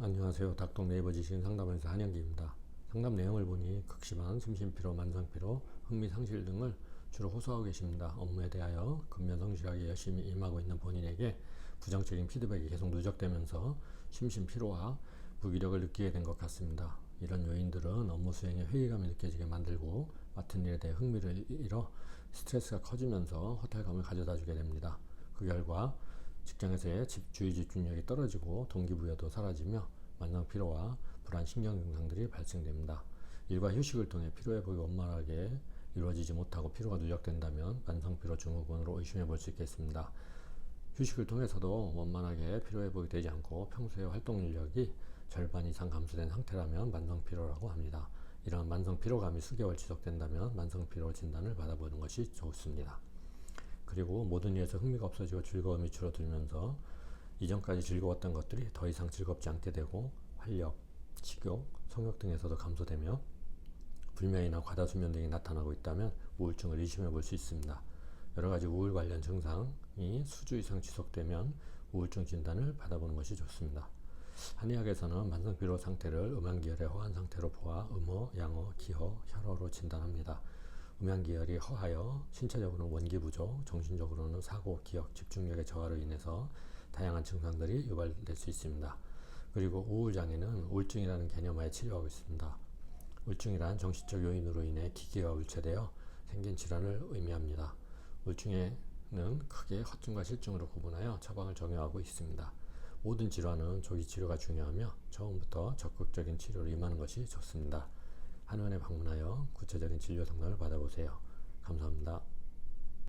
안녕하세요. 닥동 네이버 지식 상담원에서 한영기입니다. 상담 내용을 보니 극심한 심신피로, 만성피로, 흥미상실 등을 주로 호소하고 계십니다. 업무에 대하여 근면 성실하게 열심히 임하고 있는 본인에게 부정적인 피드백이 계속 누적되면서 심신피로와 무기력을 느끼게 된 것 같습니다. 이런 요인들은 업무 수행에 회의감이 느껴지게 만들고 맡은 일에 대해 흥미를 잃어 스트레스가 커지면서 허탈감을 가져다 주게 됩니다. 그 결과 직장에서의 집주의 집중력이 떨어지고 동기부여도 사라지며 만성 피로와 불안 신경 증상들이 발생됩니다. 일과 휴식을 통해 피로 회복이 원만하게 이루어지지 못하고 피로가 누적된다면 만성 피로 증후군으로 의심해 볼 수 있겠습니다. 휴식을 통해서도 원만하게 피로 회복이 되지 않고 평소의 활동 인력이 절반 이상 감소된 상태라면 만성 피로라고 합니다. 이런 만성 피로감이 수개월 지속된다면 만성 피로 진단을 받아보는 것이 좋습니다. 그리고 모든 일에서 흥미가 없어지고 즐거움이 줄어들면서 이전까지 즐거웠던 것들이 더 이상 즐겁지 않게 되고 활력, 식욕, 성욕 등에서도 감소되며 불면이나 과다수면 등이 나타나고 있다면 우울증을 의심해 볼 수 있습니다. 여러 가지 우울 관련 증상이 수주 이상 지속되면 우울증 진단을 받아보는 것이 좋습니다. 한의학에서는 만성피로 상태를 음양기혈의 허한 상태로 보아 음어, 양어, 기허, 혈어로 진단합니다. 음양기혈이 허하여 신체적으로는 원기 부족, 정신적으로는 사고, 기억, 집중력의 저하로 인해서 다양한 증상들이 유발될 수 있습니다. 그리고 우울장애는 우울증이라는 개념하에 치료하고 있습니다. 우울증이란 정신적 요인으로 인해 기계가 울체되어 생긴 질환을 의미합니다. 우울증에는 크게 허증과 실증으로 구분하여 처방을 정해하고 있습니다. 모든 질환은 조기 치료가 중요하며 처음부터 적극적인 치료를 임하는 것이 좋습니다. 한의원에 방문하여 구체적인 진료 상담을 받아보세요. 감사합니다.